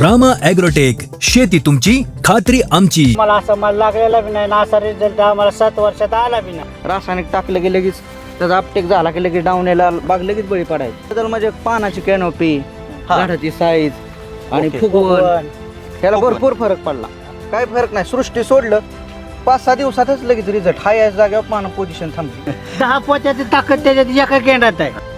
Rama agrotech शेती तुमची खात्री आमची. मला असं माल लागलेला बी नाही ना असा रिझल्ट आम्हाला सात वर्षात आला बी नाही. रासायनिक टाकलं की लगेच त्याचा अपटेक झाला की लगेच डाऊन यायला बाग लगेच बळी पडायची. तर म्हणजे पानाची कॅनोपी. झाडाची साईज आणि. फुगवण. ह्याला. भरपूर फरक पडला. काय फरक नाही सृष्टी सोडलं पाच सहा दिवसातच लगेच रिझल्ट हाय या जागेवर पानं पोझिशन थांबली. दहा पोत्याची ताकद त्याच्यात एका केंडात आहे.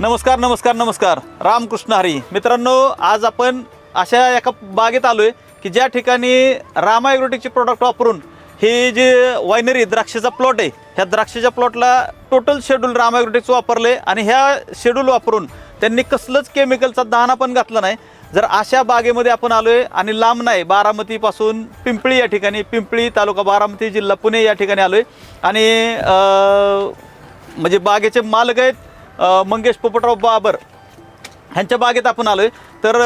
नमस्कार नमस्कार नमस्कार. रामकृष्ण हरी. मित्रांनो आज आपण अशा एका बागेत आलो आहे की ज्या ठिकाणी रामा ॲग्रोटेकचे प्रोडक्ट वापरून हे जे वायनरी द्राक्षाचा प्लॉट आहे ह्या द्राक्षाच्या प्लॉटला टोटल शेड्यूल रामा वापरलं वापरले आणि ह्या शेड्यूल वापरून त्यांनी कसलंच केमिकलचा दाना पण घातला नाही. जर अशा बागेमध्ये आपण आलो आहे आणि लांब नाही बारामतीपासून पिंपळी या ठिकाणी पिंपळी तालुका बारामती जिल्हा पुणे या ठिकाणी आलो आहे आणि म्हणजे बागेचे मालक आहेत मंगेश पोपटराव बाबर ह्यांच्या बागेत आपण आलोय. तर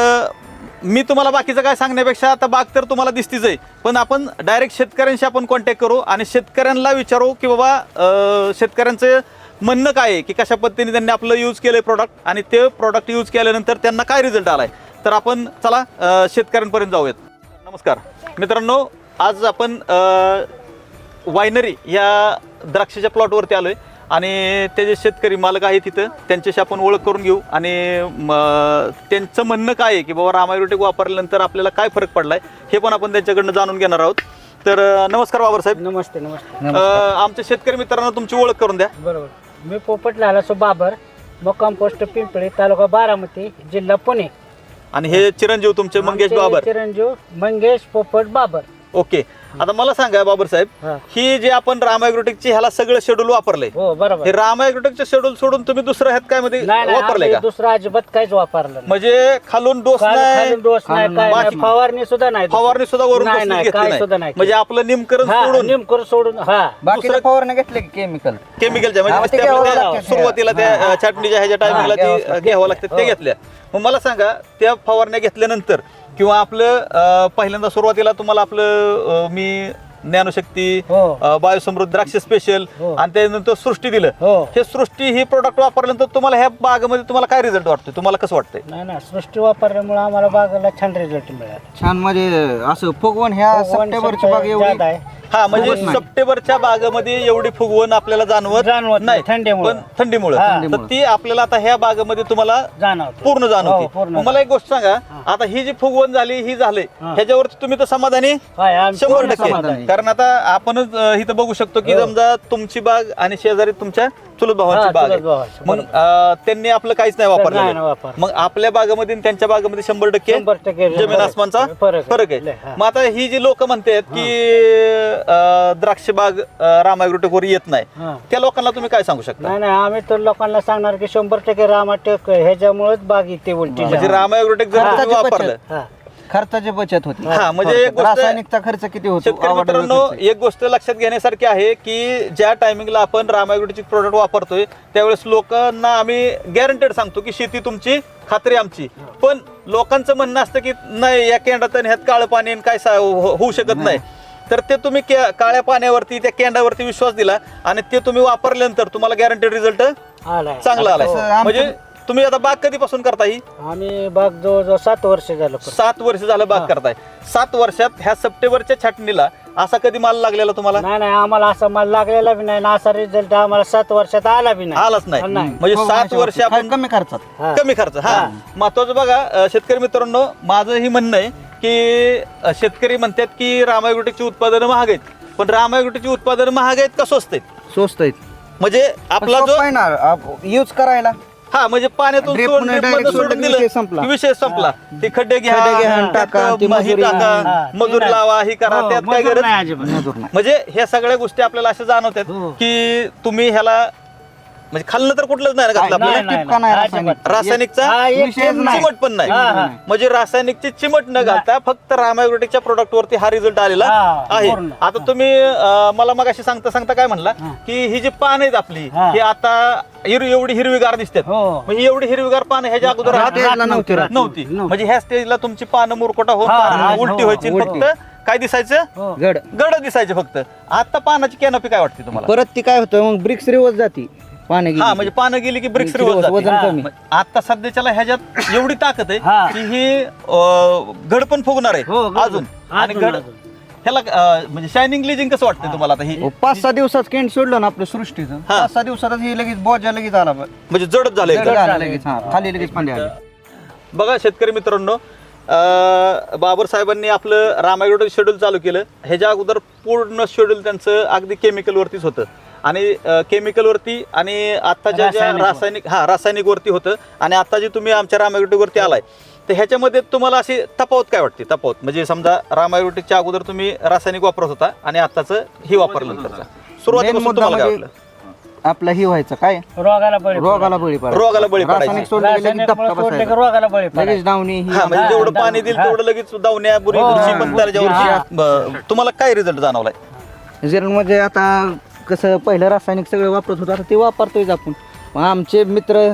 मी तुम्हाला बाकीचं काय सांगण्यापेक्षा आता बाग तर तुम्हाला दिसतीच आहे. पण आपण डायरेक्ट शेतकऱ्यांशी आपण कॉन्टॅक्ट करू आणि शेतकऱ्यांना विचारू की बाबा शेतकऱ्यांचं म्हणणं काय आहे? की कशा पद्धतीने त्यांनी आपलं यूज केलं आहे प्रॉडक्ट आणि ते प्रॉडक्ट यूज केल्यानंतर त्यांना काय रिझल्ट आला आहे तर आपण चला शेतकऱ्यांपर्यंत जाऊयात. नमस्कार. मित्रांनो आज आपण वायनरी या द्राक्षाच्या प्लॉटवरती आलो आहे आणि ते जे शेतकरी मालक आहेत तिथं त्यांच्याशी आपण ओळख करून घेऊ. आणि त्यांचं म्हणणं काय आहे की बाबा रामायरोटेक वापरल्यानंतर आपल्याला काय फरक पडलाय हे पण आपण त्यांच्याकडनं जाणून घेणार आहोत. तर नमस्कार बाबर साहेब. नमस्ते नमस्ते. आमच्या शेतकरी मित्रांना तुमची ओळख करून द्या. बरोबर. मी पोपट लाला सो बाबर मुक्काम पोस्ट पिंपळी तालुका बारामती जिल्हा पुणे. आणि हे चिरंजीव तुमचे मंगेश बाबर. चिरंजीव मंगेश पोपट बाबर. ओके आता मला सांगा बाबर साहेब हा. ही जे आपण रामायग्रोटेकची ह्याला सगळं शेड्यूल वापरलंय हो बरोबर हे रामायग्रोटेकचं शेड्यूल सोडून तुम्ही दुसरं ह्यात काय मध्ये नाही नाही वापरलंय आम्ही का दुसरं अजिबात काहीच वापरलं नाही. म्हणजे खालून डोस खाल- नाही खालून डोस नाही बाकी- फवारणी सुद्धा नाही फवारणी सुद्धा वरून नाही, नाही, घेतली काय सुद्धा नाही नाही म्हणजे आपलं निमकरण हा सोडून निमकर सोडून हा दुसरं- फवारण्या घेतले की केमिकल केमिकलच्या हा, ते म्हणजे घ्यावं त्या- लागतं. सुरुवातीला त्या. अ, छाटणीच्या ह्याच्या टायमिंगला ती लागतं. घ्यावं लागतं ते हो. घेतल्या मग मला सांगा त्या फवारण्या घेतल्यानंतर किंवा आपलं पहिल्यांदा सुरुवातीला तुम्हाला आपलं मी ज्ञानशक्ती हो. अ, बायोसमृद्ध द्राक्ष स्पेशल हो. आणि त्यानंतर सृष्टी दिलं. हो. हे सृष्टी ही प्रोडक्ट वापरल्यानंतर तुम्हाला ह्या बागेमध्ये तुम्हाला काय रिझल्ट वाटतोय? तुम्हाला कसं वाटतंय? नाही ना सृष्टी वापरल्यामुळे आम्हाला बागाला छान रिझल्ट मिळाला. छान म्हणजे असं फुगवण ह्या सप्टेंबरची बाग एवढी? आहे. हा म्हणजे. सप्टेंबरच्या बागेमध्ये एवढी फुगवण आपल्याला जाणवत जाणवत नाही, नाही. थंडीमुळं. पण थंडीमुळे. हा. तर ती आपल्याला आता ह्या बागेमध्ये तुम्हाला जाणवत. पूर्ण हो, जाणवते पूर्ण मला एक गोष्ट सांगा आता ही जी फुगवण झाली ही झाली. ह्याच्यावरती तुम्ही तर समाधानी? शंभर टक्के. समाधानी. कारण आता आपणच अं, इथं बघू शकतो की हो. समजा तुमची बाग आणि शेजारी तुमच्या चुलत भावाची हा, बाग चुलत आहे भावाची, मग अं, त्यांनी आपलं काहीच नाही नाही, नाही वापरलं वापरलं. मग आपल्या बागेमध्ये आणि त्यांच्या बागेमध्ये शंभर टक्के शंभर टक्के जमीन फरक- आसमानचा फरक आहे. फरक लय, आहे हा. मग आता ही जी लोक म्हणतात की अं, द्राक्ष बाग रामायग्रोटेकवर येत नाही हा. त्या लोकांना तुम्ही काय सांगू शकता नाही नाही आम्ही तर लोकांना सांगणार की शंभर टक्के रामाटेक ह्याच्यामुळेच बाग इथे उलटी म्हणजे. रामायग्रोटेक जर तुम्ही वापरलं. हा. खर्चाची बचत होती. हा, म्हणजे एक गोष्ट- रासायनिकचा खर्च किती होतो? शेतकरी मित्रांनो. एक गोष्ट लक्षात घेण्यासारखी आहे की ज्या टायमिंगला आपण रामायग्रोटेकचे प्रोडक्ट वापरतोय त्यावेळेस लोकांना आम्ही गॅरंटेड सांगतो की शेती तुमची खात्री आमची. पण लोकांचं म्हणणं असतं की नाही या केंडात आणि ह्यात काळं पाणी आणि काय सा- हो- होऊ शकत नाही. तर ते तुम्ही के- काळ्या पाण्यावरती त्या केंडावरती विश्वास दिला आणि ते तुम्ही वापरल्यानंतर तुम्हाला गॅरंटेड रिझल्ट आलाय. चांगला आलाय. म्हणजे तुम्ही आता बाग कधीपासून करता ही आम्ही बाग जवळजवळ सात वर्ष झालं करतो. सात वर्ष झालं बाग करताय. सात वर्षात ह्या सप्टेंबरच्या छाटणीला असा कधी माल लागलेला तुम्हाला? नाही नाही आम्हाला असा माल लागलेला बी नाही ना असा रिझल्ट आम्हाला सात वर्षात आला बी नाही. आलाच नाही. नाही. म्हणजे हो, सात वर्ष आपण कमी खर्चात. हा. कमी खर्च हा. महत्वाचं बघा अं, शेतकरी मित्रांनो माझं ही म्हणणं आहे की अं, शेतकरी म्हणतात की रामायग्रोटेकची उत्पादनं महाग आहेत. पण रामायग्रोटेकची उत्पादनं महाग आहेत का स्वस्त आहेत? स्वस्त आहेत. म्हणजे आपला जो यूज करायला. हा म्हणजे पाण्यातून Drip सोडून ने drip direct मधनं सोडलं सोडून की दिलं विषय संपला. की विषय संपला ते खड्डे घ्या खड्डे घ्या आणि त्यात टाका, ती म- ही मजुरी टाका हा, मजूर. लावा ही करा हो, त्यात काय मजूर गरज नाही अजिबात. मजूर नाही म्हणजे ह्या सगळ्या गोष्टी आपल्याला अशा जाणवतात हो. की तुम्ही ह्याला म्हणजे खाल्लं तर कुठलंच नाही ना घातलं नाही, आपल्याला टिपका नाही अजिबात. रासायनिक. रासायनिकचा हा, एक विषयच थेंब नाही. चिमट पण नाही हा, हा. म्हणजे रासायनिकची चिमट न घालता फक्त रामायग्रोटिकच्या प्रोडक्ट वरती हा रिझल्ट आलेला हा, आहे पूर्ण. आता तुम्ही अं, मला मग अशी सांगता सांगता काय म्हणला की ही जी पान आहेत आपली हा. ही आता हिर एवढी हिरवीगार दिसतात हो. मग ही एवढी हिरवीगार पानं ह्याच्या अगोदर राहत राहत यायला नव्हती राहत. नव्हती नव्हती. म्हणजे ह्या स्टेजला तुमची पानं मुरकोटा होऊन हा, पानं हा, उलटी हो, व्हायची उलटी. फक्त काय दिसायचं हो. गड गड दिसायचे फक्त आता पानाची कॅनॉपी काय वाटते तुम्हाला परत ती काय होतं मग ब्रिक्स रिवर्स जाती पाणी हा म्हणजे पानं गेली की ब्रिक्स reverse, वजन कमी. आता सध्याच्याला ह्याच्यात एवढी ताकद आहे हा. की ही अं, घड पण फुगणार आहे हो, घड. अजून आणि अजून, घड अजून. ह्याला अं, म्हणजे शायनिंग ग्लेजिंग कसं वाटतंय तुम्हाला आता ही पाच सहा दिवसात केंट सोडलं ना आपलं सृष्टीचं हा. पाच सहा दिवसातच हे लगेच बोजा लगेच आला बघ. म्हणजे जडच झालंय जड. झालं लगेच हा खाली लगेच पाणी आले बघा शेतकरी मित्रांनो अं, बाबर साहेबांनी आपलं रामायगड शेड्यूल चालू केलं ह्याच्या अगोदर पूर्ण शेड्यूल त्यांचं अगदी केमिकलवरतीच होतं आणि केमिकलवरती आणि आत्ताच्या ज्या रासायनिक हा रासायनिक वरती होतं. आणि आता जे तुम्ही आमच्या रामायगडवरती आलाय तर ह्याच्यामध्ये तुम्हाला अशी तफावत काय वाटते? तफावत म्हणजे समजा रामायगडच्या अगोदर तुम्ही रासायनिक वापरत होता आणि आताचं ही वापरल्यानंतरचा Main सुरुवातीपासून तुम्हाला काय म्हणजे वाटलं? आपलं ही व्हायचं काय? रोगाला बळी रोगाला बळी पडायचा. रोगाला बळी पडायची. रासायनिक सोडलं की लगेच रासायनिकमुळे धपका सोडलं की बसायचा. रोगाला बळी लगेच पडायचा. डावणी ही हा म्हणजे हा, जेवढं हा, पाणी देईल हा. तेवढं लगेच दावण्या बुरी हो, बुरशी हा, पण हा. तुम्हाला काय रिझल्ट जाणवलाय? जर म्हणजे आता कसं पहिलं रासायनिक सगळं वापरत होतो आता ते वापरतोयच आपण. मग आमचे मित्र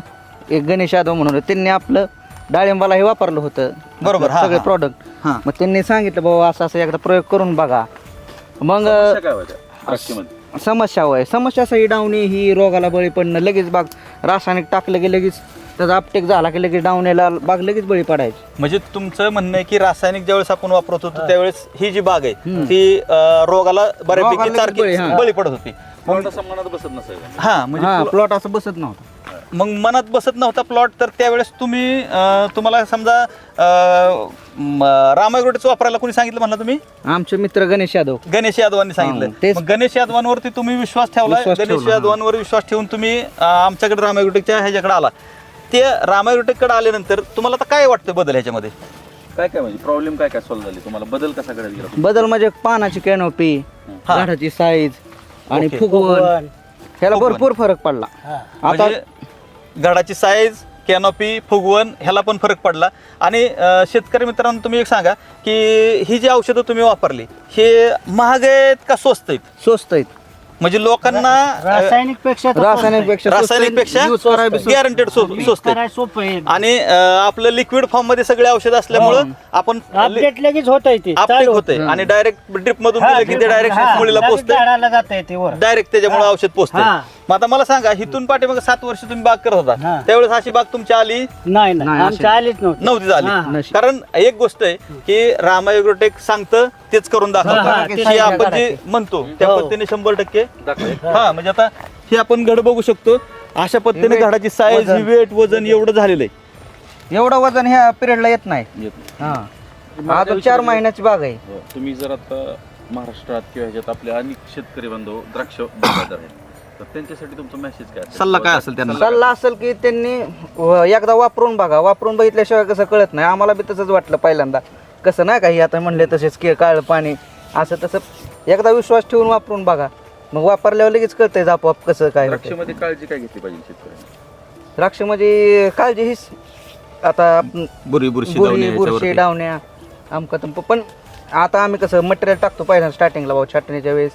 एक गणेश यादव म्हणून त्यांनी आपलं डाळिंबाला हे वापरलं होतं. बरोबर, हा, सगळे हा. प्रॉडक्ट हा. मग त्यांनी सांगितलं बाबा असं असं एकदा प्रयोग करून बघा. मग समस्या होय. समस्या असं ही डावणी ही रोगाला बळी पडणं लगेच बाग रासायनिक टाकलं की लगेच त्याचा अपटेक झाला की लगेच डावण्याला बाग लगेच बळी पडायची. म्हणजे तुमचं म्हणणं आहे की रासायनिक ज्यावेळेस आपण वापरत होतो त्यावेळेस ही जी बाग आहे ती अं, रोगाला बऱ्यापैकी रोगाला सारखी बळी, हा. बळी पडत होती. हा हा म्हणजे प्लॉट असं बसत नव्हता. मग मनात बसत नव्हता प्लॉट तर त्यावेळेस तुम्ही अं, तुम्हाला समजा रामायग्रोटेच वापरायला कोणी सांगितलं म्हणलं तुम्ही? आमचे मित्र गणेश यादव. गणेश यादवांनी सांगितलं. तेच. मग गणेश यादवांवरती तुम्ही विश्वास ठेवला? विश्वास गणेश ठेवला, हा. यादवांवर विश्वास ठेवून तुम्ही अं, आमच्याकडे रामायग्रोटेकच्या ह्याच्याकडे आला. ते रामायग्रोटेककडे आल्यानंतर तुम्हाला आता काय वाटतं बदल ह्याच्यामध्ये काय काय म्हणजे प्रॉब्लेम काय काय सॉल्व्ह झाली तुम्हाला बदल कसा गेला बदल म्हणजे पानाची कॅनोपी हा. झाडाची साईज आणि ओके. फुगवण. ह्याला फुगवण. भरपूर फरक पडला हा. आता म्हणजे घडाची साईज कॅनॉपी फुगवण ह्याला पण फरक पडला आणि अं, शेतकरी मित्रांनो तुम्ही एक सांगा की ही जी औषधं तुम्ही वापरली हे महाग आहेत का स्वस्त आहेत स्वस्त आहेत म्हणजे लोकांना रासायनिकपेक्षा रासायनिकपेक्षा रासायनिकपेक्षा गॅरंटेड स्वस्त सोपं आहे. आणि अं, आपलं लिक्विड फॉर्ममध्ये सगळे औषध असल्यामुळं आपण अपडेट लगेच होत आहे ते. होते. आणि डायरेक्ट ड्रिप मधून हा, दिलं की ते डायरेक्ट हा, मुलीला लगेच पोचते झाडाला जात आहे ते वर. डायरेक्ट त्याच्यामुळे हा. औषध पोचते हा. मग आता मला सांगा हिथून पाठीमागे सात वर्ष तुम्ही बाग करत होता. हा. त्यावेळेस अशी बाग तुमची आली? नाही नाही, नाही आमच्या अशी- आलीच नव्हती. नव्हती झाली हा. कारण एक गोष्ट आहे की रामायग्रोटेक सांगतं तेच करून हा, हा, दाखवतं हे आपण जे म्हणतो त्या हो. पद्धतीने शंभर टक्के हा म्हणजे आता हे आपण घड बघू शकतो अशा पद्धतीने घडाची साईज वजन. ही वेट वजन एवढं झालेलं आहे एवढं वजन ह्या पिरियडला येत नाही येत नाही. हा अजून चार महिन्याची बाग आहे हो. तुम्ही जर आता महाराष्ट्रात किंवा ह्याच्यात आपले अनेक शेतकरी बांधव द्राक्ष बागायतदार आहेत तर त्यांच्यासाठी तुमचा मेसेज काय असेल? सल्ला काय असेल त्यांना? सल्ला असेल की त्यांनी व- एकदा वापरून बघा वापरून बघितल्याशिवाय कसं कळत नाही आम्हाला बी तसंच वाटलं पहिल्यांदा कसं नाही काही आता म्हणले तसेच के काळ पाणी असं तसं एकदा विश्वास ठेवून वापरून बघा. मग वापरल्यावर लगेच कळतंय आपोआप कसं काय होतंय. द्राक्षामध्ये काळजी काय घेतली पाहिजे शेतकऱ्यांनी? द्राक्ष म्हणजे काळजी हीच. आता आपण बुरी बुरशी बुरी बुरशी. डावण्या आमका तंप पण आता आम्ही कसं मटेरियल टाकतो पहिल्यांदा स्टार्टिंगला भाऊ छाटणीच्या वेळेस.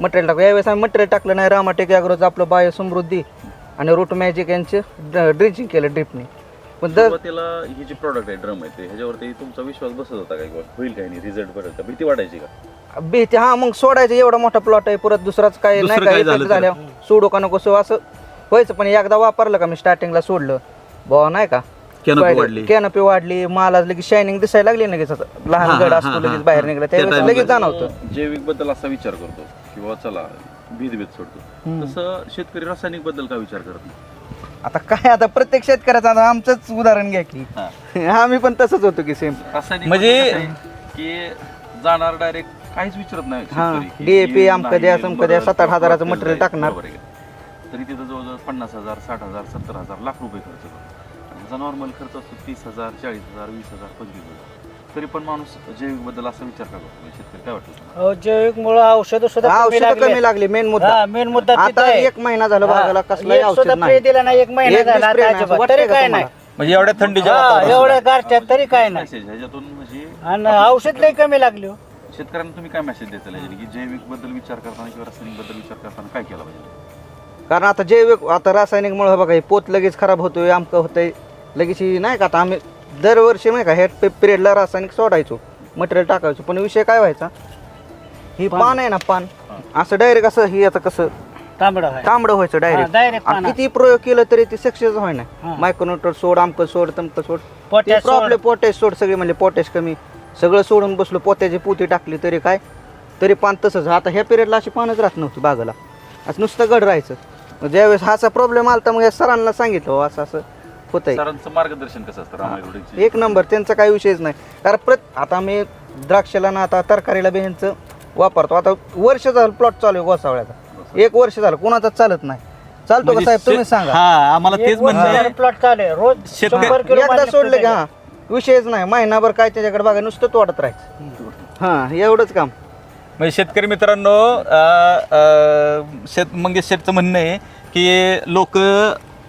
मटेरियल टाकतो यावेळेस आम्ही मटेरियल टाकलं नाही. रामाटेक अॅग्रोचं आपलं बायो समृद्धी आणि रूट मॅजिक यांचे ड्रिंचिंग केलं ड्रिपने पण दर सुरुवातीला ही जी प्रॉडक्ट आहे ड्रम आहे ते ह्याच्यावरती तुमचा विश्वास बसत होता होईल काही नाही रिझल्ट बरेल का? भीती वाटायची का? भीती हा मग सोडायचं एवढा मोठा प्लॉट आहे परत दुसराच काय दुसरं नाही काय काय झालं तर? झाल्या सोडू का नको सो असं व्हायचं. पण एकदा वापरलं का मी स्टार्टिंगला सोडलं बुवा नाही का? Canopy वाढली. कॅनपी वाढली माला लगेच शायनिंग दिसायला लागली लगेच. हा, लहान गड असतो हा, लगेच बाहेर. निघला त्या त्यावेळेस लगेच ला- जाणवतं. जैविकबद्दल असा विचार करतो किंवा चला भीत भीत सोडतो तसं शेतकरी रासायनिकबद्दल का विचार करत नाही? आता काय आता प्रत्येक शेतकऱ्याचं आता आमचंच उदाहरण घ्या की. आम्ही पण तसंच होतो की सेम रासायनिक म्हणजे- म्हणजे कसं आहे? की जाणार डायरेक्ट काहीच विचारत नाही हा, शेतकरी की DAP हे आमकं द्या, समकं द्या, बरं, सात-आठ हजाराचं वापरेल material जाईल, टाकणार. बरोबर आहे का? तरी तिथं जवळजवळ पन्नास हजार साठ हजार सत्तर हजार लाख रुपये खर्च आणि ह्याचा नॉर्मल खर्च असतो तीस हजार चाळीस हजार वीस हजार पंचवीस हजार. तरी पण माणूस जैविकबद्दल असा विचार करतो म्हणजे शेतकरी काय वाटतं तुम्हाला? अहो, जैविक मुळे औषध सुद्धा कमी औषध लागले. कमी लागली मेन मुद्दा हा, मेन मुद्दा तिथं आता आहे. एक महिना झाला हा, बागाला कसलाही एक औषध सुद्धा नाही spray दिला नाही एक महिना एक बी झाला spray आता नाही. अजिबात. वाटतंय तरी का काय तुम्हाला? नाही म्हणजे एवढ्या थंडीच्या हा, वातावरणात एवढ्या गारठ्यात तरी काय नाही मेसेज ह्याच्यातून म्हणजे आणि औषध लई कमी लागली हो. शेतकऱ्यांना तुम्ही काय मेसेज द्यायचा याच्याने की जैविकबद्दल विचार करताना किंवा रासायनिकबद्दल विचार करताना काय केलं पाहिजे कारण आता जैविक आता रासायनिक मुळे बघा हे पोत लगेच खराब होतोय आमकं होतंय लगेच ही नाही का आता आम्ही दरवर्षी नाही का ह्या पिरियडला रासायनिक सोडायचो मटेरियल टाकायचो पण विषय काय व्हायचा? ही पान. आहे ना पान. असं डायरेक्ट असं ही आता कसं तांबडं आहे तांबडं व्हायचं हा, direct. डायरेक्ट पानं. किती प्रयोग केलं तरी ते सक्सेस व्हाय ना हा. सोड आमकं सोड तमकं सोड. पोटॅश सोड. प्रॉब्लेम पोटॅश सोड सगळे म्हणले पोटॅश कमी. सगळं सोडून बसलो पोत्याची पुती टाकली तरी काय? तरी पान तसंच. आता ह्या पिरियडला अशी पानच राहत नव्हती बागाला. असं नुसतं गड राहायचं. मग ज्यावेळेस हाचा प्रॉब्लेम आला तर मग या सरांना सांगितलं हो, असं असं. होतंय. सरांचं मार्गदर्शन कसं असतं? एक नंबर त्यांचा काही विषयच नाही. कारण प्रत आता आम्ही द्राक्षाला ना आता तरकारीला बी ह्यांचं वापरतो. आता वर्ष झालं प्लॉट चालू आहे गोसावळ्याचा. एक वर्ष झालं कोणाचाच चालत नाही. चालतो का म्हणजे साहेब तुम्ही सांगा. हा आम्हाला तेच म्हणणं आहे. प्लॉट चालू आहे. रोज शेतकरी- शंभर किलो एकदा माल सोडलं की हा विषयच नाही. महिनाभर काय त्याच्याकडे बघा नुसतं तोडत राहायचं. हा एवढंच काम. म्हणजे शेतकरी मित्रांनो अं, अं, शेत मंगेश शेठचं म्हणणं आहे की लोक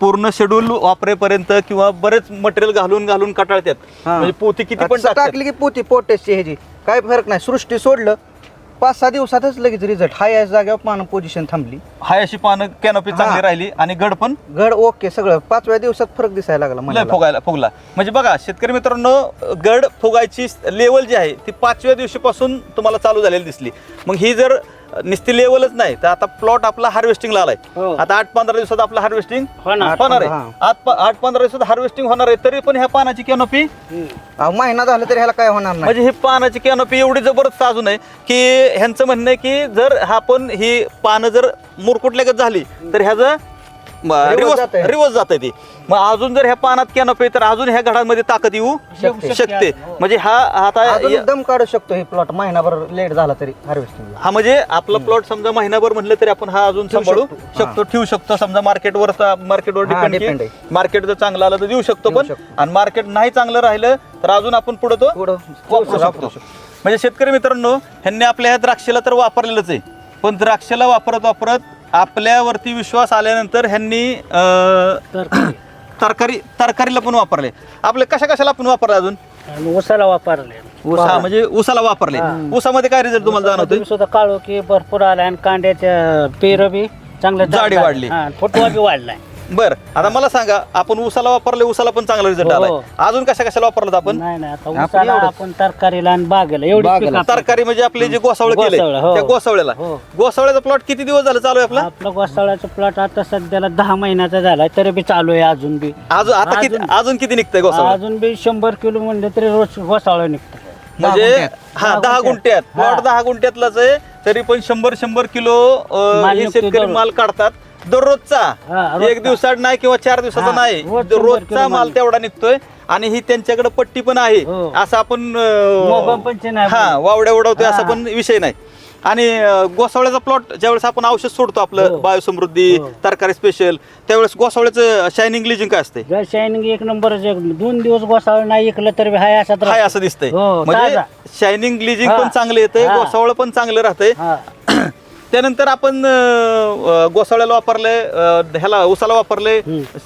पूर्ण शेड्यूल वापरेपर्यंत किंवा बरेच मटेरियल घालून घालून कटाळतात. हा. म्हणजे पोती किती पण टाकतात. टाकली की पोती पोटेसची ह्याची. काय फरक नाही. सृष्टी सोडलं पाच सहा दिवसातच लगेच रिझल्ट हाय या जागेवर पानं पोझिशन थांबली. हाय अशी पानं कॅनोपी चांगली हा. राहिली आणि गड पण? घड ओके सगळं. पाचव्या दिवसात फरक दिसायला लागला लय महिन्याला. फुगायला फुगला. म्हणजे बघा शेतकरी मित्रांनो गड फुगायची लेवल जी आहे ती पाचव्या दिवशीपासून तुम्हाला चालू झालेली दिसली. मग ही जर नुसती लेवलच नाही तर आता प्लॉट आपला हार्वेस्टिंगला आलाय हो. आता आठ पंधरा दिवसात आपलं हार्वेस्टिंग होणार. होणार आहे हा. आठ प- आठ पंधरा दिवसात हार्वेस्टिंग होणार आहे तरी पण ह्या पानाची कॅनोपी. अहो, महिना झाला तरी ह्याला काय होणार नाही म्हणजे ही पानाची कॅनोपी एवढी जबरदस्त अजून आहे की ह्यांचं म्हणणं आहे की जर हा पण ही पानं जर मुरकुटल्यागत झाली तर ह्याचं रिवर्स जात ती. मग अजून जर ह्या पानात कॅनोपी तर अजून ह्या घडांमध्ये ताकद येऊ शकते. शकते. हो. म्हणजे हा आता अजून या- दम काढू शकतो हे प्लॉट महिनाभर लेट झाला तरी हार्वेस्टिंगला हा म्हणजे आपला प्लॉट समजा महिनाभर म्हणलं तरी आपण हा अजून ठेवू सांभाळू शकतो. शकतो ठेवू शकतो. समजा मार्केटवर मार्केटवर हा, depend डिपेंड आहे. मार्केट जर चांगलं आलं तर देऊ शकतो देऊ पण शकतो. आणि मार्केट नाही चांगलं राहिलं तर अजून आपण पुढे तो पुढं वापरू शकतो. म्हणजे शेतकरी मित्रांनो ह्यांनी आपल्या ह्या द्राक्षाला तर वापरलेलंच आहे. पण द्राक्षाला वापरत वापरत आपल्यावरती विश्वास आल्यानंतर ह्यांनी अं, तर तरकारी तरकारीला पण वापरले. आपले कशा कशाला आपण वापरले अजून? आणि ऊसाला वापरले. हा म्हणजे ऊसाला वापरले. ऊसामध्ये काय रिझल्ट तुम्हाला जाणवतोय? सुद्धा काळो की भरपूर आला आणि कांद्याच्या पेर बी चांगलं जाडी वाढली. फुटवा बी वाढलाय. बर आता मला सांगा आपण ऊसाला वापरले ऊसाला पण चांगला रिझल्ट हो. आलाय अजून कशा कशाला वापरलं आपण नाही नाही आता आपण ऊसाला एवढंच. आपण तरकारीला आणि बागेला एवढी बागेला. पीक आपलं. तरकारी म्हणजे आपले जे गोसावळ केले गोसावळ, हो. त्या गोसावळ्याला हो. गोसावळ्याचा प्लॉट किती दिवस झाला चालू आहे आपला आपला गोसाळ्याचा प्लॉट आता सध्याला दहा महिन्याचा झालाय तरी बी चालू आहे अजून बी अजून आता किती अजून- अजून किती निघतंय गोसावळ अजून बी शंभर किलो म्हणले तरी रोज गोसाळ निघतं म्हणजे. हा दहा गुंठ्यात. प्लॉट. दहा गुंठ्यातलाच आहे तरी पण शंभर शंभर किलो अं, माल हे निघतो शेतकरी दररोज. माल काढतात दररोजचा रोजचा. एक दिवसात नाही किंवा चार दिवसाचा हा, नाही रोज शंभर रोजचा किलो माल माल तेवढा निघतोय आणि ही त्यांच्याकडे पट्टी पण आहे हो. असं आपण अं, मोबाईल पण नाही हा वावड्या उडवतोय असा. पण विषय नाही आणि अं, गोसावळ्याचा प्लॉट ज्यावेळेस आपण औषध सोडतो आपलं हो. बायोसमृद्धी हो. तरकारी स्पेशल त्यावेळेस गोसावळ्याचं शायनिंग लिजिंग काय असते शायनिंग एक नंबर दोन दिवस गोसाळ नाही ऐकलं तर बी हाय असा हाय असं दिसतंय हो, म्हणजे ताजा. शायनिंग ग्लिजिंग हा. पण चांगलं येतंय हा. गोसावळ पण चांगलं राहतंय हा. त्यानंतर आपण अं, गोसावळ्याला वापरले ह्याला उसाला वापरले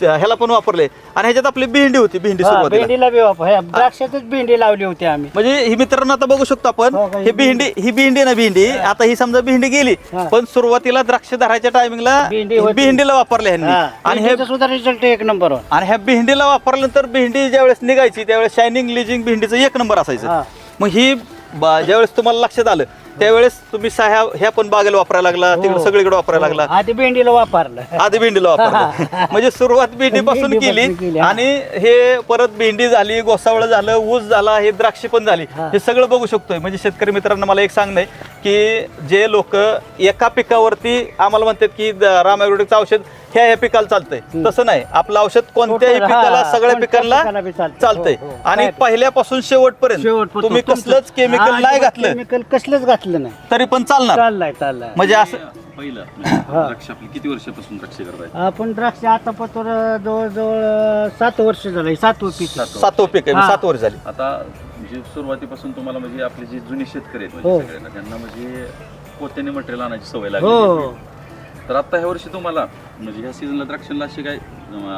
ह्याला पण वापरले आणि ह्याच्यात आपली भेंडी होती भेंडी हा, सुरुवातीला. भेंडीला बी वापर ह्या द्राक्षातच भेंडी लावली होती आम्ही. म्हणजे ही मित्रांनो आता बघू शकतो आपण हो का, ही ही भेंडी. ही भेंडी ना भेंडी आता ही समजा भेंडी गेली हा. पण सुरुवातीला द्राक्ष धरायच्या टायमिंगला भेंडी होती. भेंडीला वापरले ह्यांनी. हा, आणि हे भेंडीचा सुद्धा रिझल्ट एक नंबर आणि ह्या भेंडीला वापरल्यानंतर भेंडी ज्यावेळेस निघायची त्यावेळेस शायनिंग लिजिंग भेंडीचं एक नंबर असायचं. हा. मग ही बा- ज्यावेळेस तुम्हाला लक्षात आलं त्यावेळेस तुम्ही ह्या ह्या पण बागेला वापरायला लागला तिकडे हो. सगळीकडे वापरायला लागला आधी भेंडीला वापरलं आधी भेंडीला वापरलं म्हणजे सुरुवात भेंडीपासून केली हा. आणि हे परत भेंडी झाली गोसावळ झालं ऊस झाला हे द्राक्षी पण झाली हा. हे सगळं बघू शकतोय म्हणजे शेतकरी मित्रांना मला एक सांगणं आहे की जे लोक एका पिकावरती आम्हाला म्हणतात की द- राम ॲग्रोटेकचं औषध ह्या ह्या पिकाला चालतंय. तसं नाही. आपलं औषध कोणत्याही Total, हा, पिकाला सगळ्या कोणत्या पिकाला पिकाला बी चालतंय. चालतंय. हो, हो. आणि पहिल्यापासून शेवटपर्यंत. शेवट तुम्ही कसलंच केमिकल नाही घातलं. केमिकल कसलंच घातलं नाही. तरी पण चालणार. चाललाय चाललाय. म्हणजे असं पहिलं द्राक्ष आपली किती वर्षापासून द्राक्ष करताय आपण द्राक्ष आता पत्र जवळजवळ अं, सात वर्ष झालं. सातवं पीक सातवं. पीक आहे. हा. सात वर्ष झाली. आता म्हणजे सुरुवातीपासून तुम्हाला म्हणजे आपले जे जुने शेतकरी आहेत हो. म्हणजे सगळ्यांना त्यांना म्हणजे पोत्याने मटेरियल आणायची सवय लागली हो तर आता ह्या वर्षी तुम्हाला म्हणजे ह्या सीझनला द्राक्षांना अशी काय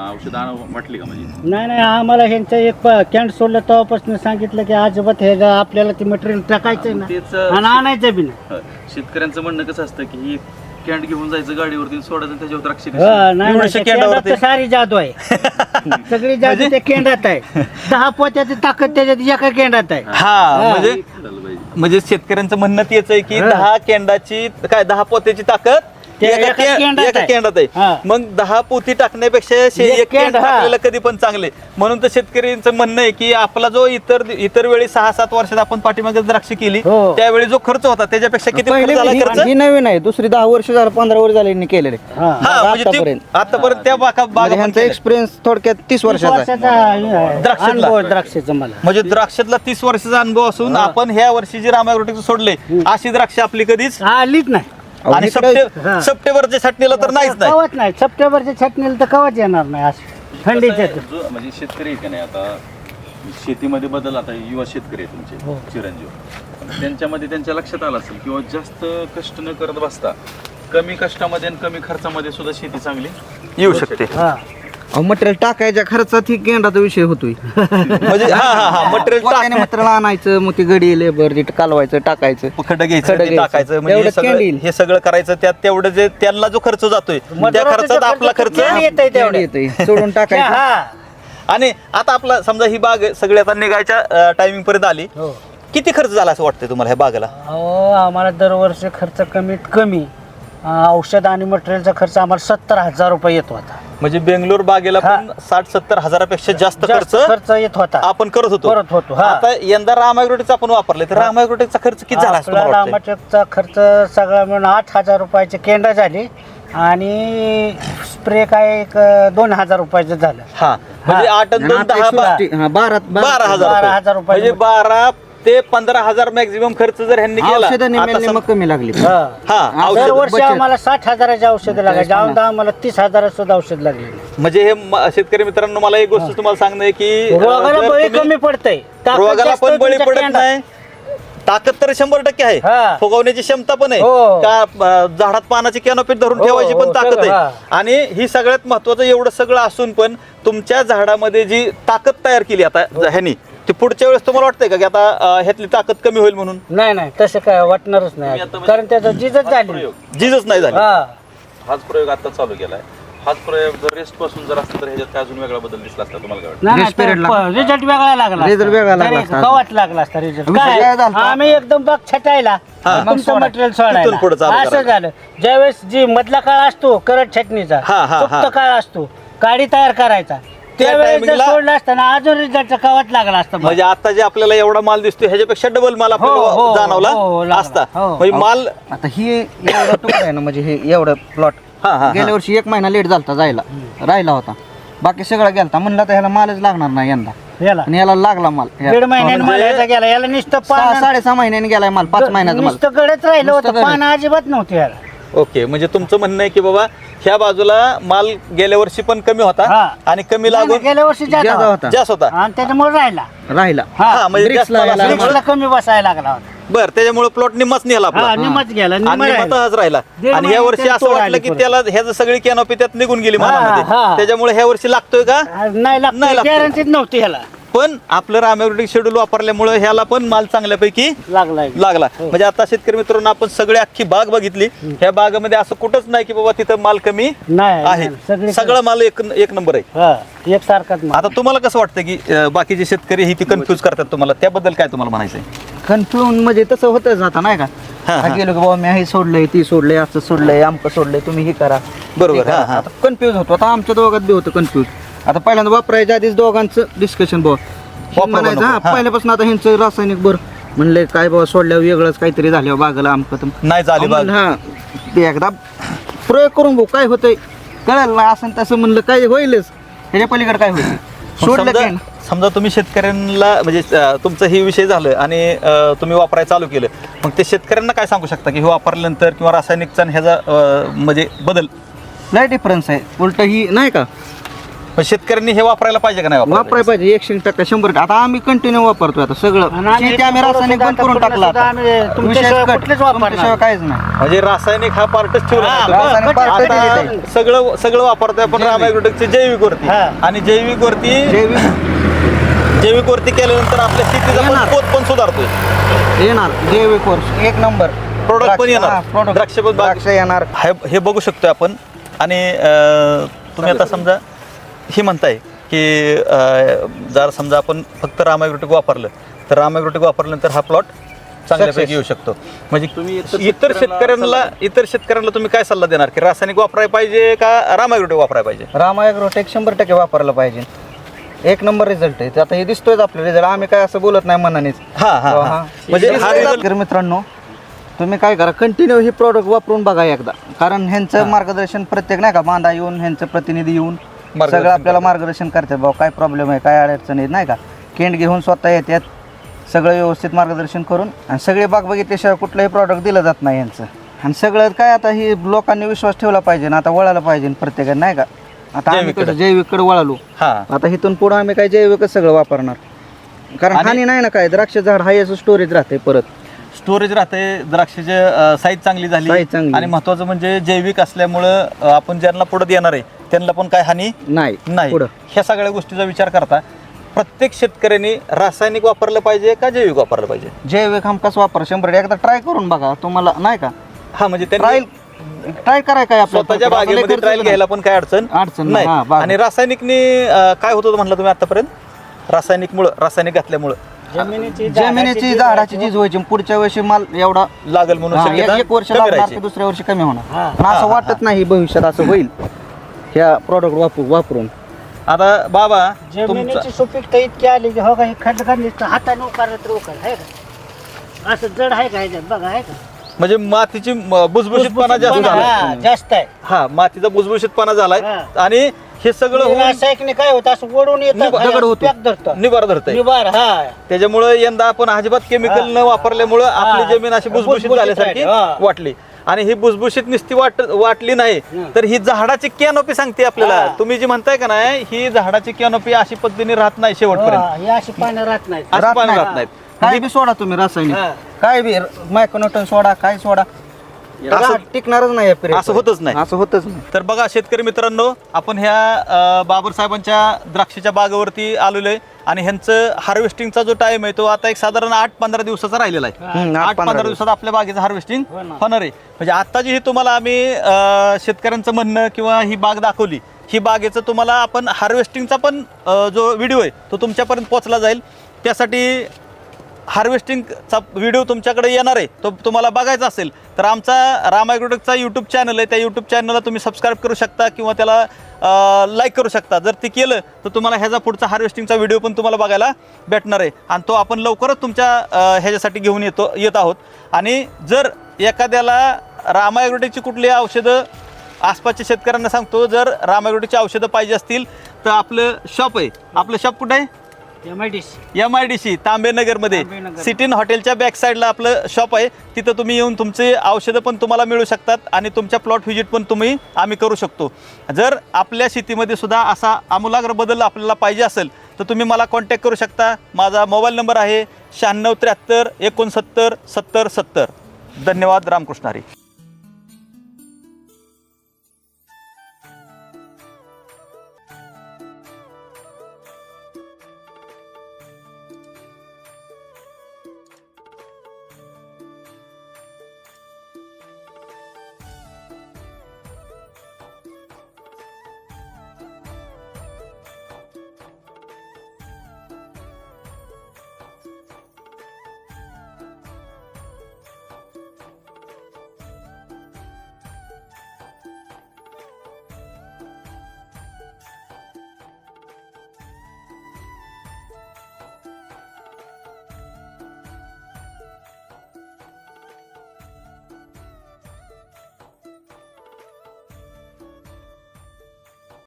औषधं आण वाटली का म्हणजे? नाही नाही आम्हाला ह्यांचं एक कॅन्ट सोडलं तेव्हापासून सांगितलं की अजिबात हे जा आपल्याला ते मटेरियल टाकायचं ना तेच आणि आणायचं बी नाही. हं, शेतकऱ्यांचं म्हणणं कसं असतं की ही कॅन्ट घेऊन जायचं गाडीवरती सोडायचं आणि त्याच्यावर द्राक्ष कशी हा, नाही, नाही एवढ्याशा त्या केंडावरती? केंडात तर सारी जादू आहे. सगळी जादू त्या केंडात आहे. दहा पोत्याची ताकद त्याच्यात एका केंडात आहे. हा म्हणजे म्हणजे शेतकऱ्यांचं म्हणणं तेच आहे की हा. दहा केंडाची काय दहा पोत्याची ताकद ते एका एका के- केंडात एका आहे. केंडात आहे. मग दहा पोती टाकण्यापेक्षा शे- एक एक केंड केंड, हा. टाकलेलं कधी पण चांगले म्हणून तर शेतकऱ्यांचं म्हणणं आहे की आपला जो इतर इतर वेळी सहा सात वर्षात आपण पाठीमागे द्राक्ष केली हो. त्यावेळी जो खर्च होता त्याच्यापेक्षा किती खर्च झाला खर्च ही नवीन आहे दुसरी दहा वर्ष झालं पंधरा वर्ष झाले यांनी केलेले हा. म्हणजे ते- आतापर्यंत. आतापर्यंत त्या बागा बागा म्हणजे पण ह्यांचा केल्या. एक्सपिरियन्स थोडक्यात तीस वर्षाचा आहे. वर्षाचा हे आहे. द्राक्षातला. अनुभव आहे द्राक्षाचा मला म्हणजे द्राक्षातला तीस वर्षाचा अनुभव असून आपण ह्या वर्षी जी रामायग्रोटिक सोडले अशी द्राक्ष आपली कधीच आलीच नाही आणि इकडं- सप्टे-. सप्टेंबरच्या छाटणीला तर नाहीच नाही. कवच नाही. सप्टेंबरच्या छटणीला तर कवच येणार नाही असं थंडीच्या कसं आहे, जो म्हणजे शेतकरी आहे का नाही आता शेतीमध्ये बदल आता युवा शेतकरी आहे तुमचे हो. चिरंजीव. पण त्यांच्यामध्ये त्यांच्या लक्षात आलं असेल किंवा जास्त कष्ट न करत बसता कमी कष्टामध्ये आणि कमी खर्चामध्ये सुद्धा शेती चांगली येऊ शकते. हा. मटेरियल टाकायच्या खर्चात ही केंडाचा विषय होतोय. म्हणजे हा हा हा मटेरियल मटेरियल आणायचं मग ती गडी लेबर कालवायचं टाकायचं. खड्डं घ्यायचं खड्डं ते घ्यायचं. टाकायचं म्हणजे हे एवढं सगळं. हे सगळं करायचं त्यात तेवढं जे त्यांना जो खर्च जातोय त्या खर्चात जो आपला खर्च येतंय तेवढं. येतंय. सोडून टाकायचं. हा. आणि आता आपला समजा ही बाग सगळी आता निघायच्या टायमिंग पर्यंत आली. हो. किती खर्च झाला असं वाटतंय तुम्हाला ह्या बागेला? अहो आम्हाला दरवर्षी खर्च कमीत कमी अं, औषध आणि मटेरियलचा खर्च आम्हाला सत्तर हजार रुपये येत होता म्हणजे बेंगलोर बागेला पण साठ सत्तर हजारापेक्षा जास्त खर्च जास्त खर्च येत होता आपण करत होतो करत होतो, हा. आता यंदा रामायग्रोटिकचा आपण वापरले तर रामायग्रोटिकचा खर्च किती झाला आपला वाटतंय? रामाटेकचा खर्च सगळा मिळून आठ हजार रुपयाची केंडा झाली आणि स्प्रे काय एक अं, दोन हजार रुपयाचं झालं हा म्हणजे आठ आणि दोन आता दहा बा- 60 हा, बारा बारा हजार बारा रुपये. हजार रुपये. म्हणजे बारा ते पंधरा हजार मॅक्झिमम खर्च जर ह्यांनी केला औषधाने आता सम- कमी लागली. हा. हा औषध. दरवर्षी बचत. आम्हाला साठ हजाराची औषधं लागायची. औषध आम्हाला तीस हजारात सुद्धा औषध लागले. म्हणजे हे म- शेतकरी मित्रांनो मला एक गोष्ट तुम्हाला सांगणं आहे की अं, रोगाला जर बळी तुम्ही- कमी पडतंय. ताकद रोगाला जास्त पण बळी तुमच्या पडत. नाही. ताकद तर शंभर टक्के आहे. हा. फुगवण्याची क्षमता पण आहे. हो. का अं, झाडात पानाची कॅनोपी धरून हो, ठेवायची पण हो, ताकद सगळं, आहे. आणि ही सगळ्यात महत्वाचं एवढं सगळं असून पण तुमच्या झाडामध्ये जी ताकद तयार केली आता ह्यानी ती पुढच्या वेळेस तुम्हाला वाटतंय का की आता अं, ह्यातली ताकद कमी होईल म्हणून? नाही नाही तसं काय वाटणारच नाही आता म्हणजे कारण त्याचं जिजच हाच झाली. प्रयोग. झीजच नाही झाली. हा. हाच प्रयोग आता चालू केलाय. हाच प्रयोग जर रेस्टपासून जर असता तर ह्याच्यात काय अजून वेगळा बदल दिसला असता तुम्हाला काय वाटतं? नाही Rest period ला. नाही रिझल्ट वेगळा लागला Result वेगळा लागला असता. लागला असता रिझल्ट काय? झालता? आम्ही एकदम बाग छटायला. हा. तुमचं सोडा. मटेरियल तिथून पुढं सोडायला चालू असं करायला. झालं. ज्यावेळेस जी मधला काळ असतो करट छटणीचा हा, हा, हा. सुप्त काळ असतो. काडी तयार करायचा. त्यावेळेस सोडला असताना अजून रिझल्टचा कवाच लागला असता म्हणजे आता जे आपल्याला एवढा माल दिसतोय ह्याच्यापेक्षा डबल माल हो, आपल्याला हो, जाणवला हो, लागला. असता. हो. म्हणजे माल आता ही एवढा तुकडा आहे ना म्हणजे हे एवढं प्लॉट हा, हा, हा. गेल्या वर्षी एक महिना लेट झालता जायला. राहिला होता. बाकी सगळा गेलता. म्हणलं तर ह्याला मालच लागणार नाही यंदा. याला? आणि याला लागला माल. ह्या- दीड महिन्याने म्हणजे- मला याचा गेला. याला नुसतं सहा पान साडेसहा महिन्याने गेलाय माल पाच महिन्याचा माल. नुसतं गडच राहिलं नुसतं होतं गडद. पान अजिबात नव्हतं याला. ओके म्हणजे तुमचं म्हणणं आहे की बाबा ह्या बाजूला माल गेल्या वर्षी पण कमी होता हा. आणि कमी लागून गेल्या वर्षी जादा जादा होता. होता जास्त होता आणि त्याच्यामुळे राहिला राहिला हा, म्हणजे जास्त माल कमी बसायला लागला होता बर त्याच्यामुळे प्लॉट निम्माच नेला आपला हा निमच गेला निम्मा राहिला. तसाच राहिला दीड आणि ह्या वर्षी असं तोड वाटलं आली की परत. त्याला ह्याचं सगळी कॅनोपी त्यात निघून गेली हा, हा. त्याच्यामुळे ह्या वर्षी लागतोय का नाही नाही लागत लागत. गॅरंटीच नव्हती ह्याला पण आपलं रामॅग्रोटिक शेड्यूल वापरल्यामुळे ह्याला पण माल चांगल्यापैकी लागलाय. लागला. म्हणजे आता शेतकरी मित्रांनो आपण सगळी अख्खी बाग बघितली. ह्या बागेमध्ये असं कुठंच नाही की बाबा तिथं माल कमी नाही आहे. नाही, सगळी माल एक एक नंबर आहे. हा एक सारखाच. आता तुम्हाला कसं वाटतं की अं, बाकीचे शेतकरी ही ती कन्फ्युज करतात तुम्हाला? त्याबद्दल काय तुम्हाला म्हणायचंय? कन्फ्युजन म्हणजे तसं होतच आता नाही का? हा, हा. हा, गेलो की बाबा मी हे सोडलंय ती सोडलंय असं सोडलंय आमकं सोडलंय तुम्ही हे करा. बरोबर. हा, हा. कन्फ्युज होतो. आता आमच्या दोघात बी होतं कन्फ्युज आता पहिल्यांदा वापरायच्या आधीच दोघांचं डिस्कशन हे वापरा म्हणायचं नको. हा. पहिल्यापासून आता ह्यांचं रासायनिक बरं. म्हणले काय बाबा सोडल्यावर वेगळंच काहीतरी झाल्यावर बागाला आमकं नाही झाली बाग. हा ते एकदा प्रयोग करून भाऊ काय होतंय. कळेल ना असं तसं म्हणलं काय होईलच. ह्याच्या पलीकडे काय होईल? सोडलं समजा की समजा तुम्ही शेतकऱ्यांना म्हणजे अं, तुमचं हे विषय झालं आणि अं, तुम्ही वापरायला चालू केलं. मग ते शेतकऱ्यांना काय सांगू शकता की हे वापरल्यानंतर किंवा रासायनिकचा आणि ह्याचा अं, म्हणजे बदल? लय डिफरन्स आहे. उलट ही नाही का? पण शेतकऱ्यांनी हे वापरायला पाहिजे का नाही वापरायला वापरायला पाहिजे एकशे टक्का शंभर टक्का आता आम्ही कंटिन्यू वापरतोय आता सगळं आणि आम्ही शेती आम्ही याच्यापुढं रासायनिक बंद करून टाकला सुद्धा आता. आम्ही तुमच्याशिवाय विशेष कट. कुठलेच वापरणार तुमच्याशिवाय काहीच नाही म्हणजे रासायनिक हा पार्टच ठेवला हा. रासायनिक part. आहे. सगळं सगळं वापरतोय आपण जैविक. रामायग्रोटेकचे जैविक वरती हा. आणि जैविक वरती जैविक जैविक वरती केल्यानंतर आपल्या शेतीचा पण येणार. पोत पण सुधारतोय येणार जैविक कोर्स एक नंबर Product पण येणार. हा. द्राक्ष पण द्राक्ष येणार हे हे बघू शकतो आपण आणि अं, तुम्ही आता समजा हे म्हणताय की जर समजा आपण फक्त रामायग्रोटिक वापरलं तर रामायग्रोटिक वापरल्यानंतर हा प्लॉट चांगल्यापैकी. येऊ शकतो. म्हणजे तुम्ही इतर शेतकऱ्यांना इतर शेतकऱ्यांना तुम्ही काय सल्ला देणार? की रासायनिक वापरायला पाहिजे का रामायग्रोटिक वापरायला पाहिजे? रामायग्रोटेक शंभर टक्के वापरलं पाहिजे. एक नंबर रिझल्ट आहे. आता हे दिसतोय आपलं रिझल्ट आम्ही काय असं बोलत नाही मनानेच. हा हा हो, हा. हा. म्हणजे हा मित्रांनो तुम्ही काय करा कंटिन्यू हे प्रॉडक्ट वापरून बघा एकदा. कारण ह्यांचं मार्गदर्शन प्रत्येक नाही का बांधा येऊन ह्यांचं प्रतिनिधी येऊन मार्गदर्शन सगळं आपल्याला मार्गदर्शन करतात भाऊ काय प्रॉब्लेम आहे काय अडचण आहे नाही का? केंड घेऊन स्वतः येतात सगळं व्यवस्थित मार्गदर्शन करून आणि सगळे बाग बघितल्याशिवाय कुठलंही प्रॉडक्ट दिलं जात नाही यांचं. आणि सगळं काय आता ही लोकांनी विश्वास ठेवला पाहिजे ना आता वळायला पाहिजे प्रत्येकाने नाही का? आता आम्ही. कसं जैविककडे वळालो. हा. आता इथून पुढं आम्ही काय जैविकच सगळं वापरणार. कारण आणि- हानी नाही ना काय द्राक्ष झाड हा याचं स्टोरेज राहते परत. स्टोरेज राहते द्राक्षाची साईज चांगली झाली चांगली. आणि महत्वाचं म्हणजे जैविक असल्यामुळं अं, आपण ज्यांना पुढे देणार आहे त्यांना पण काय हानी नाही. नाही. पुढं. ह्या सगळ्या गोष्टीचा विचार करता प्रत्येक शेतकऱ्यांनी रासायनिक वापरलं पाहिजे का जैविक वापरलं पाहिजे? जैविक हमखास वापर शंभर एकदा ट्राय करून बघा तुम्हाला नाही का? हा म्हणजे ट्रायल त्यांनी ट्राय कराय काय आपल्याला स्वतःच्या आपल्याला बागेमध्ये खर्च ट्रायल नाही. घ्यायला पण काय अडचण अडचण नाही. हा, बाग. आणि रासायनिकने अं, काय होत होतं म्हटलं तुम्ही आतापर्यंत? रासायनिक मुळे रासायनिक घातल्यामुळं. जमिनीची जमिनीची झाडाची झीज व्हायची पुढच्या वर्षी माल एवढा लागल म्हणून हा, शक्यता एक वर्ष कमी लागणार राहायची. ते दुसऱ्या वर्षी कमी होणार. हा. पण असं वाटत नाही भविष्यात असं होईल. ह्या प्रॉडक्ट वापरू वापरून. आता बाबा तुमचा जमिनीची सुपीकता इतकी आली की हो का हे खंड खंड हाताने उकार आहे का? असं जड आहे का ह्याच्यात? बघा आहे का? म्हणजे मातीची म- बुजबुजीतपणा जास्त हा, झाला जास्त आहे. हा मातीचा बुजबुजीतपणा झालाय. हा. आणि हे सगळं होऊन रासायनिक काय होतं? असं ओढून येतं निब- दगड होतो. पॅक धरतं. धरतंय. निबार हा. त्याच्यामुळे यंदा आपण अजिबात केमिकल न वापरल्यामुळं आपली जमीन अशी बुसबुशीत झाल्यासारखी राहिली, हा. वाटली. आणि ही बुसबुशीत नुसती वाट वाटली नाही तर ही झाडाची कॅनोपी सांगते आपल्याला. तुम्ही जी म्हणताय का नाही ही झाडाची कॅनोपी अशी पद्धतीने राहत नाही शेवटपर्यंत. हा, अशी पानं राहत नाहीत. अशी राहत पानं नाही. राहत नाहीत. काय बी सोडा तुम्ही रासायनिक. काय बी मायक्रोन्यूटन सोडा काय सोडा. असं- टिकणारच नाही या असं होतच नाही. असं होतच नाही. तर बघा शेतकरी मित्रांनो आपण ह्या अ, बाबर साहेबांच्या द्राक्षाच्या बागेवरती आलेलो आहे आणि ह्यांचं हार्वेस्टिंगचा जो टाइम आहे तो आता एक साधारण आठ पंधरा दिवसाचा राहिलेला आहे. हम्म, आठ पंधरा दिवसात आपल्या बागेचं हार्वेस्टिंग हो. होणार आहे. म्हणजे आता जी ही तुम्हाला आम्ही अ, शेतकऱ्यांचं म्हणणं किंवा ही बाग दाखवली ही बागेचं तुम्हाला आपण हार्वेस्टिंगचा पण अ, जो व्हिडिओ आहे तो तुमच्यापर्यंत पोहोचला जाईल. त्यासाठी हार्वेस्टिंगचा व्हिडिओ तुमच्याकडे येणार आहे तो तुम्हाला बघायचा असेल तर आमचा राम ॲग्रोटेकचा यूट्यूब चॅनल आहे त्या यूट्यूब चॅनलला तुम्ही सबस्क्राईब करू शकता किंवा त्याला लाईक करू शकता. जर ते केलं तर तुम्हाला ह्याचा पुढचा हार्वेस्टिंगचा व्हिडिओ पण तुम्हाला बघायला भेटणार आहे. आणि तो आपण लवकरच तुमच्या ह्याच्यासाठी घेऊन येतो येत आहोत. आणि जर एखाद्याला रामा ॲग्रोटेकची कुठली औषधं आसपासच्या शेतकऱ्यांना सांगतो जर रामा ॲग्रोटेकची औषधं पाहिजे असतील तर आपलं शॉप आहे. आपलं शॉप कुठं आहे? एम आय डी सी तांबेनगरमध्ये. तांबेनगर. सिटीन हॉटेलच्या बॅक साईडला आपलं शॉप आहे. तिथं तुम्ही येऊन तुमचे औषधं पण तुम्हाला मिळू शकतात आणि तुमच्या प्लॉट व्हिजिट पण तुम्ही आम्ही करू शकतो. जर आपल्या शेतीमध्ये सुद्धा असा आमूलाग्र बदल आपल्याला पाहिजे असेल तर तुम्ही मला कॉन्टॅक्ट करू शकता. माझा मोबाईल नंबर आहे शहाण्णव त्र्याहत्तर एकोणसत्तर सत्तर सत्तर. धन्यवाद रामकृष्ण हरी.